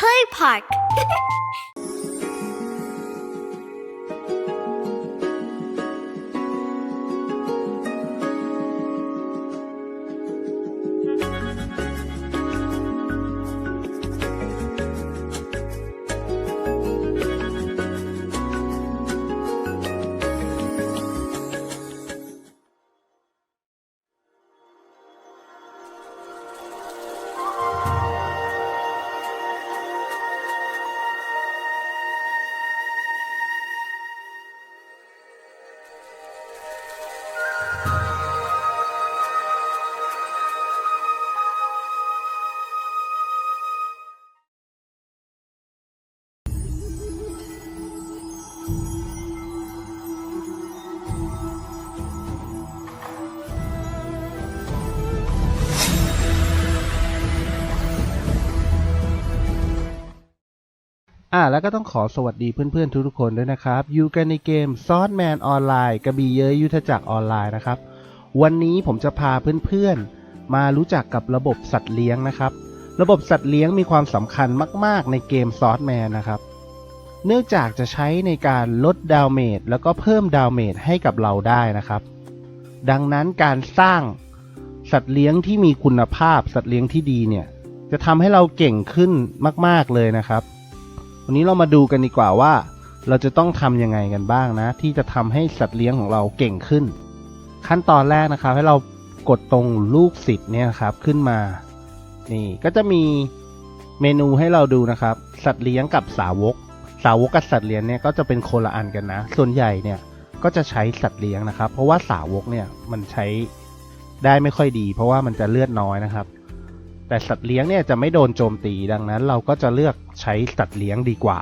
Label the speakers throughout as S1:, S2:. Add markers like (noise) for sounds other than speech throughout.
S1: Play Park (laughs)
S2: อ่าแล้วก็ต้องขอสวัสดีเพื่อนๆทุกๆคนด้วยนะครับ อยู่กันในเกมซอสแมนออนไลน์กระบี่เยอะยุทธจักรออนไลน์นะครับ วันนี้ผมจะพาเพื่อนๆ มารู้จักกับระบบสัตว์เลี้ยงนะครับ ระบบสัตว์เลี้ยงมีความสำคัญมากๆ ในเกมซอสแมนนะครับ เนื่องจากจะใช้ในการลดดาวเมจแล้วก็เพิ่มดาวเมจให้กับเราได้นะครับ ดังนั้นการสร้างสัตว์เลี้ยงที่มีคุณภาพสัตว์เลี้ยงที่ดีเนี่ยจะทำให้เราเก่งขึ้นมาก ๆเลยนะครับ วันนี้เรามาดูกันดีกว่าว่า เราจะต้องทำยังไงกันบ้างนะ ที่จะทำให้สัตว์เลี้ยงของเราเก่งขึ้น ขั้นตอนแรกนะครับ ให้เรากดตรงลูกศิษย์เนี่ยครับขึ้นมา นี่ก็จะมีเมนูให้เราดูนะครับ สัตว์เลี้ยงกับสาวก สาวกกับสัตว์เลี้ยงเนี่ยก็จะเป็นคนละอันกันนะ ส่วนใหญ่เนี่ยก็จะใช้สัตว์เลี้ยงนะครับ เพราะว่าสาวกเนี่ยมันใช้ได้ไม่ค่อยดี เพราะว่ามันจะเลือดน้อยนะครับ แต่สัตว์เลี้ยงเนี่ยจะไม่โดนโจมตีดังนั้น เราก็จะเลือกใช้สัตว์เลี้ยงดีกว่า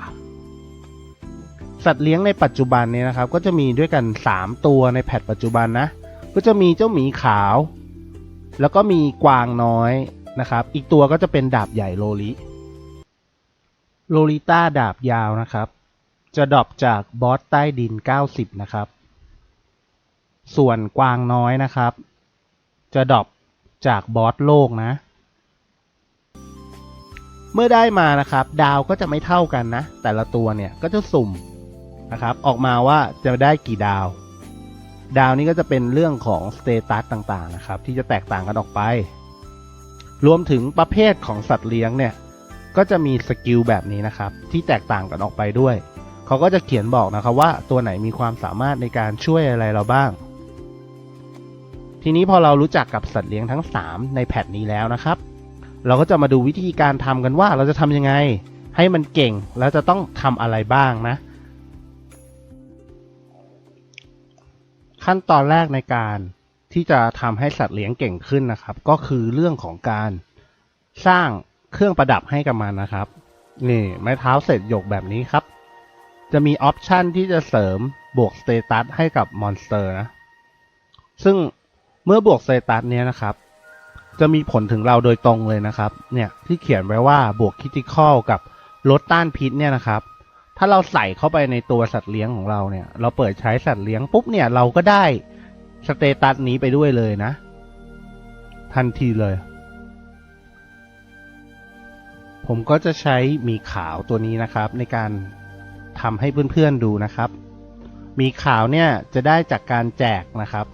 S2: สัตว์เลี้ยงในปัจจุบันเนี่ยนะครับ ก็จะมีด้วยกัน 3 ตัวในแพทปัจจุบันนะก็จะมีเจ้าหมีขาว แล้วก็มีกวางน้อยนะครับ อีกตัวก็จะเป็นดาบใหญ่โลลิโลลิต้าดาบยาวนะครับ จะดรอปจากบอสใต้ดิน 90 นะครับ ส่วนกวางน้อยนะครับ จะดรอปจากบอสโลกนะ เมื่อได้มานะครับ ดาวก็จะไม่เท่ากันนะ แต่ละตัวเนี่ยก็จะสุ่มนะครับ ออกมาว่าจะได้กี่ดาว ดาวนี้ก็จะเป็นเรื่องของสเตตัสต่างๆนะครับ ที่จะแตกต่างกันออกไป รวมถึงประเภทของสัตว์เลี้ยงเนี่ย ก็จะมีสกิลแบบนี้นะครับ ที่แตกต่างกันออกไปด้วย เขาก็จะเขียนบอกนะครับว่าตัวไหนมีความสามารถในการช่วยอะไรเราบ้าง ทีนี้พอเรารู้จักกับสัตว์เลี้ยงทั้ง 3 ในแพทนี้แล้วนะครับ เราก็จะมาดูวิธีการทำกันว่าเราจะทำยังไง ให้มันเก่งแล้วจะต้องทำอะไรบ้างนะ ขั้นตอนแรกในการที่จะทำให้สัตว์เลี้ยงเก่งขึ้นนะครับ ก็คือเรื่องของการสร้างเครื่องประดับให้กับมันนะครับ นี่ไม้เท้าเสร็จหยกแบบนี้ครับ จะมีออปชันที่จะเสริมบวกสเตตัสให้กับมอนสเตอร์นะ ซึ่งเมื่อบวกสเตตัสเนี้ยนะครับ จะมีผลถึงเราโดยตรงเลยนะครับ เนี่ยที่เขียนไว้ว่าบวกคิติคอลกับลดต้านพิษเนี่ยนะครับ ถ้าเราใส่เข้าไปในตัวสัตว์เลี้ยงของเราเนี่ย เราเปิดใช้สัตว์เลี้ยงปุ๊บเนี่ยเราก็ได้สเตตัสนี้ไปด้วยเลยนะ ทันทีเลย ผมก็จะใช้มีขาวตัวนี้นะครับ ในการทำให้เพื่อนๆดูนะครับ มีขาวเนี่ยจะได้จากการแจกนะครับ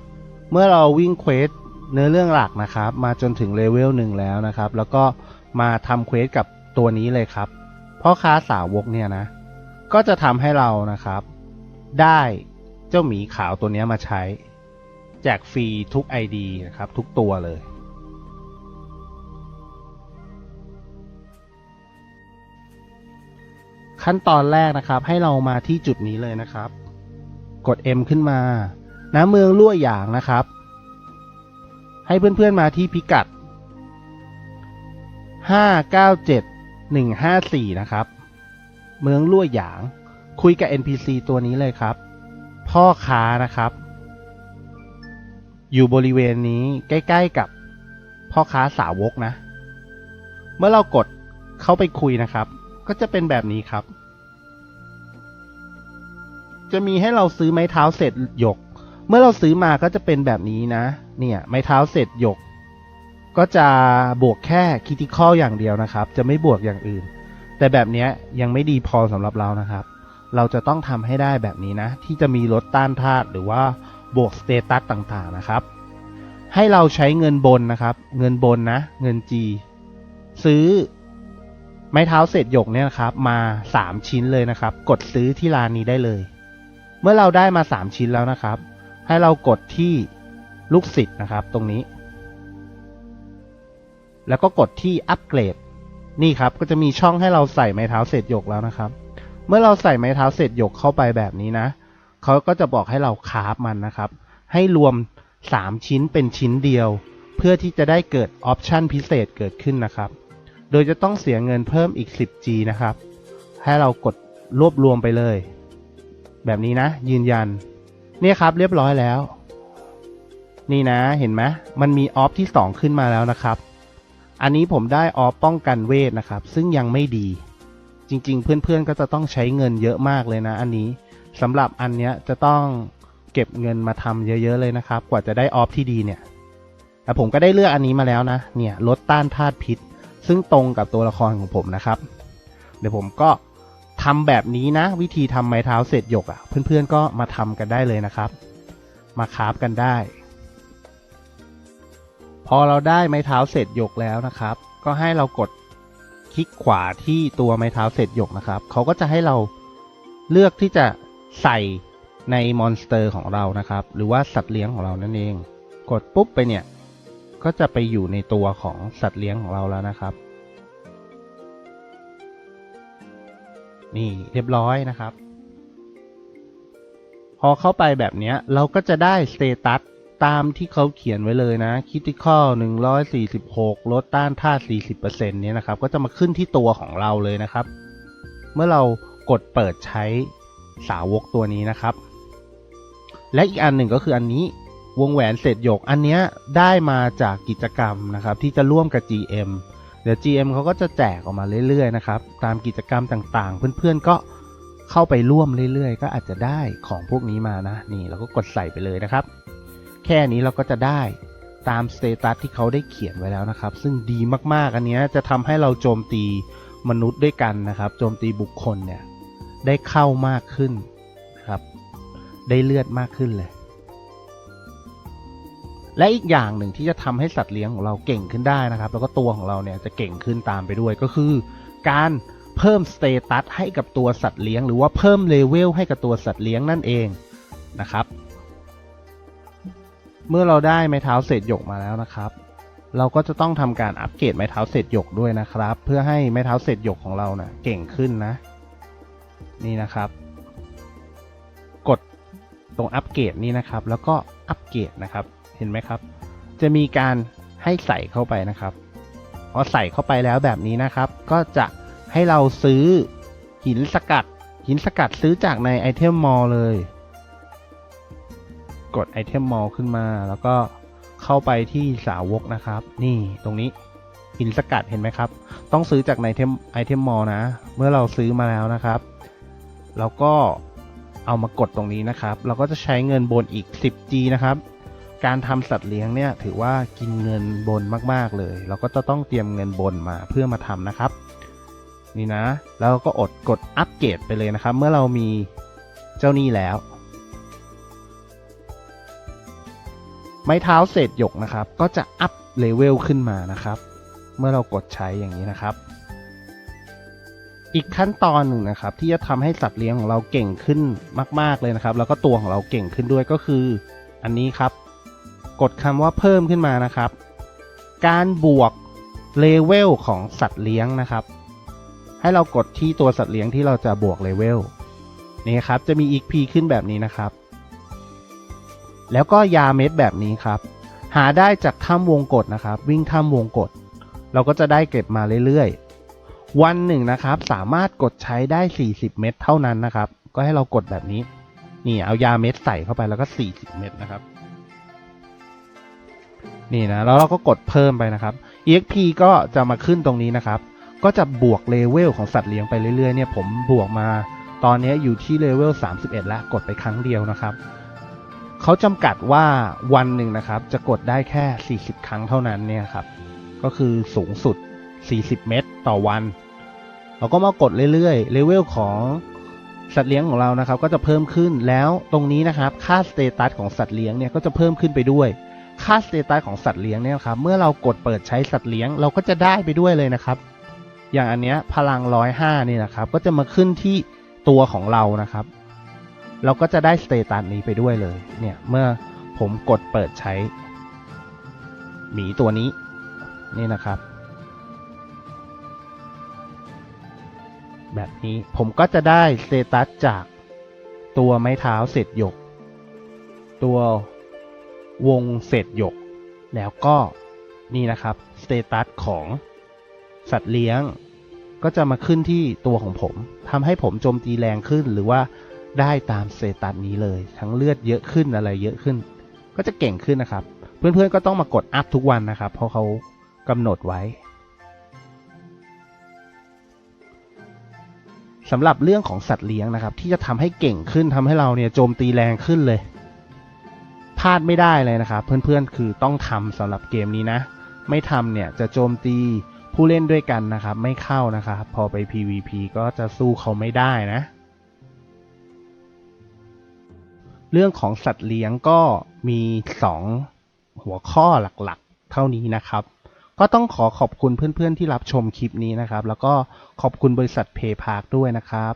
S2: เมื่อเราวิ่งเควส เนื้อเรื่องหลักนะครับ มาจนถึงเลเวลหนึ่งแล้วนะครับ แล้วก็มาทำเควสกับตัวนี้เลยครับพ่อค้าสาวกเนี่ยนะ ก็จะทำให้เรานะครับ ได้เจ้าหมีขาวตัวนี้มาใช้ แจกฟรีทุก ID นะครับ ทุกตัวเลยขั้นตอนแรกนะครับให้เรามาที่จุดนี้เลยนะครับ กด M ขึ้นมา น้ำเมืองลั่วหยางนะครับ ให้เพื่อนๆมาที่พิกัด 597154 นะครับ เมืองลั่วหยาง คุยกับ NPC ตัวนี้เลยครับ พ่อค้านะครับ อยู่บริเวณนี้ใกล้ๆกับพ่อค้าสาวกนะ เมื่อเรากดเข้าไปคุยนะครับ ก็จะเป็นแบบนี้ครับ จะมีให้เราซื้อไม้เท้าเศษหยก เมื่อเราซื้อมาก็จะเป็นแบบนี้นะ เนี่ยไม้เท้าเศษหยก ก็จะบวกแค่คิติคอลอย่างเดียวนะครับ จะไม่บวกอย่างอื่น แต่แบบนี้ยยังไม่ดีพอสำหรับเรานะครับ เราจะต้องทำให้ได้แบบนี้นะ ที่จะมีลดต้านธาตุหรือว่าบวกสเตตัสต่างๆนะครับ ให้เราใช้เงินบนนะครับ เงินบนนะ เงิน G ซื้อไม้เท้าเศษหยกเนี่ยนะครับ มา 3 ชิ้นเลยนะครับ กดซื้อที่ร้านนี้ได้เลย เมื่อเราได้มา 3 ชิ้นแล้วนะครับ ให้เรากดที่ลูกศิษย์นะครับ ตรงนี้ แล้วก็กดที่อัปเกรด นี่ครับก็จะมีช่องให้เราใส่ไม้เท้าเศษหยกแล้วนะครับ เมื่อเราใส่ไม้เท้าเศษหยกเข้าไปแบบนี้นะเขาก็จะบอกให้เราคาฟมันนะครับ ให้รวม 3 ชิ้นเป็นชิ้นเดียว เพื่อที่จะได้เกิดออปชันพิเศษเกิดขึ้นนะครับ โดยจะต้องเสียเงินเพิ่มอีก 10G นะครับ ให้เรากดรวบรวมไปเลย แบบนี้นะยืนยัน เนี่ยครับเรียบร้อยแล้ว นี่นะเห็นไหมมันมีออฟที่ 2 ขึ้นมาแล้วนะครับ อันนี้ผมได้ออฟป้องกันเวทนะครับ ซึ่งยังไม่ดี จริง ๆ เพื่อนๆก็จะต้องใช้เงินเยอะมากเลยนะ อันนี้สำหรับอันเนี้ยจะต้องเก็บเงินมาทำเยอะ ๆ เลยนะครับ กว่าจะได้ออฟที่ดีเนี่ยแต่ผมก็ได้เลือกอันนี้มาแล้วนะ เนี่ยลดต้านธาตุพิษ ซึ่งตรงกับตัวละครของผมนะครับ เดี๋ยวผมก็ ทำแบบนี้นะ วิธีทำไม้เท้าเศษหยกอะ่ะ เพื่อนๆก็มาทำกันได้เลยนะครับ มาคาฟกันได้ พอเราได้ไม้เท้าเศษหยกแล้วนะครับ ก็ให้เรากดคลิกขวาที่ตัวไม้เท้าเศษหยกนะครับเขาก็จะให้เราเลือกที่จะใส่ในมอนสเตอร์ของเรานะครับ หรือว่าสัตว์เลี้ยงของเรานั่นเอง กดปุ๊บไปเนี่ย ก็จะไปอยู่ในตัวของสัตว์เลี้ยงของเราแล้วนะครับ นี่เรียบร้อยนะครับ พอเข้าไปแบบนี้เราก็จะได้สเตตัสตามที่เขาเขียนไว้เลยนะคิติคอล146 ลดต้านธาตุ40%เนี้ยนะครับ ก็จะมาขึ้นที่ตัวของเราเลยนะครับ เมื่อเรากดเปิดใช้สาวกตัวนี้นะครับ และอีกอันหนึ่งก็คืออันนี้วงแหวนเศษหยกอันเนี้ยได้มาจากกิจกรรมนะครับ ที่จะร่วมกับ GM เดี๋ยว GM เขาก็จะแจกออกมาเรื่อยๆนะครับ ตามกิจกรรมต่างๆ เพื่อนๆก็เข้าไปร่วมเรื่อยๆ ก็อาจจะได้ของพวกนี้มานะ นี่เราก็กดใส่ไปเลยนะครับ แค่นี้เราก็จะได้ตามสเตตัสที่เขาได้เขียนไว้แล้วนะครับ ซึ่งดีมากๆ อันนี้จะทำให้เราโจมตีมนุษย์ด้วยกันนะครับ โจมตีบุคคลเนี่ยได้เข้ามากขึ้นนะครับ ได้เลือดมากขึ้นเลย และอีกอย่างหนึ่งที่จะทำให้สัตว์เลี้ยงของเราเก่งขึ้นได้นะครับ แล้วก็ตัวของเราเนี่ยจะเก่งขึ้นตามไปด้วยก็คือ การเพิ่มสเตตัสให้กับตัวสัตว์เลี้ยง หรือว่าเพิ่มเลเวลให้กับตัวสัตว์เลี้ยงนั่นเองนะครับ เมื่อเราได้ไม้เท้าเศษหยกมาแล้วนะครับ เราก็จะต้องทำการอัปเกรดไม้เท้าเศษหยกด้วยนะครับ เพื่อให้ไม้เท้าเศษหยกของเรานะ่ะเก่งขึ้นนะ นี่นะครับ กดตรงอัปเกรดนี่นะครับ แล้วก็อัปเกรดนะครับ เห็นไหมครับ จะมีการให้ใส่เข้าไปนะครับพอใส่เข้าไปแล้วแบบนี้นะครับ ก็จะให้เราซื้อหินสกัด หินสกัดซื้อจากในไอเทมมอลเลย กดไอเทมมอลขึ้นมา แล้วก็เข้าไปที่สาวกนะครับ นี่ตรงนี้หินสกัดเห็นไหมครับ ต้องซื้อจากในเทมไอเทมมอลนะ เมื่อเราซื้อมาแล้วนะครับเราก็เอามากดตรงนี้นะครับ เราก็จะใช้เงินบนอีก 10G นะครับ การทำสัตว์เลี้ยงเนี่ยถือว่ากินเงินบนมาก ๆ เลย เราก็จะต้องเตรียมเงินบนมาเพื่อมาทำนะครับ นี่นะ แล้วก็อดกดอัปเกรดไปเลยนะครับ เมื่อเรามีเจ้านี่แล้ว ไม้เท้าเศษหยกนะครับ ก็จะอัพเลเวลขึ้นมานะครับ เมื่อเรากดใช้อย่างนี้นะครับ อีกขั้นตอนหนึ่งนะครับ ที่จะทำให้สัตว์เลี้ยงของเราเก่งขึ้นมาก ๆเลยนะครับ แล้วก็ตัวของเราเก่งขึ้นด้วยก็คืออันนี้ครับ กดคำว่าเพิ่มขึ้นมานะครับ การบวกเลเวลของสัตว์เลี้ยงนะครับ ให้เรากดที่ตัวสัตว์เลี้ยงที่เราจะบวกเลเวลนี่ครับจะมี XP ขึ้นแบบนี้นะครับ แล้วก็ยาเม็ดแบบนี้ครับ หาได้จากถ้ำวงกฏนะครับ วิ่งถ้ำวงกฏเราก็จะได้เก็บมาเรื่อยๆ วันหนึ่งนะครับ สามารถกดใช้ได้ 40 เม็ดเท่านั้นนะครับ ก็ให้เรากดแบบนี้ นี่เอายาเม็ดใส่เข้าไปแล้วก็ 40 เม็ดนะครับ นี่นะแล้วเราก็กดเพิ่มไปนะครับ exp ก็จะมาขึ้นตรงนี้นะครับ ก็จะบวกเลเวลของสัตว์เลี้ยงไปเรื่อยๆเนี่ยผมบวกมาตอนนี้อยู่ที่เลเวล31 แล้วกดไปครั้งเดียวนะครับเขาจำกัดว่าวันหนึ่งนะครับ จะกดได้แค่ 40 ครั้งเท่านั้นเนี่ยครับ ก็คือสูงสุด 40 เมตรต่อวัน เราก็มากดเรื่อยๆเลเวลของสัตว์เลี้ยงของเรานะครับ ก็จะเพิ่มขึ้นแล้วตรงนี้นะครับ ค่าสเตตัสของสัตว์เลี้ยงเนี่ยก็จะเพิ่มขึ้นไปด้วย ค่าสเตตัสของสัตว์เลี้ยงเนี่ยครับ เมื่อเรากดเปิดใช้สัตว์เลี้ยงเราก็จะได้ไปด้วยเลยนะครับ อย่างอันเนี้ยพลังร้อยห้านี่นะครับ ก็จะมาขึ้นที่ตัวของเรานะครับ เราก็จะได้สเตตัสนี้ไปด้วยเลย เนี่ยเมื่อผมกดเปิดใช้ หมีตัวนี้ นี่นะครับ แบบนี้ผมก็จะได้สเตตัสจากตัวไม้เท้าเศษหยก ตัว วงเศษหยก แล้วก็นี่นะครับสเตตัสของสัตว์เลี้ยง ก็จะมาขึ้นที่ตัวของผมทำให้ผมโจมตีแรงขึ้นหรือว่าได้ตามสเตตัสนี้เลย ทั้งเลือดเยอะขึ้นอะไรเยอะขึ้น ก็จะเก่งขึ้นนะครับ เพื่อนๆก็ต้องมากดอัพทุกวันนะครับ เพราะเขากำหนดไว้สำหรับเรื่องของสัตว์เลี้ยงนะครับ ที่จะทำให้เก่งขึ้นทำให้เราเนี่ยโจมตีแรงขึ้นเลย ลาดไม่ได้เลยนะครับ เพื่อนๆคือต้องทำสำหรับเกมนี้นะ ไม่ทำเนี่ยจะโจมตีผู้เล่นด้วยกันนะครับ ไม่เข้านะครับ พอไป PVP ก็จะสู้เขาไม่ได้นะ เรื่องของสัตว์เลี้ยงก็มี 2 หัวข้อหลักๆ เท่านี้นะครับ ก็ต้องขอขอบคุณเพื่อนๆที่รับชมคลิปนี้นะครับ แล้วก็ขอบคุณบริษัทเพย์พาร์คด้วยนะครับ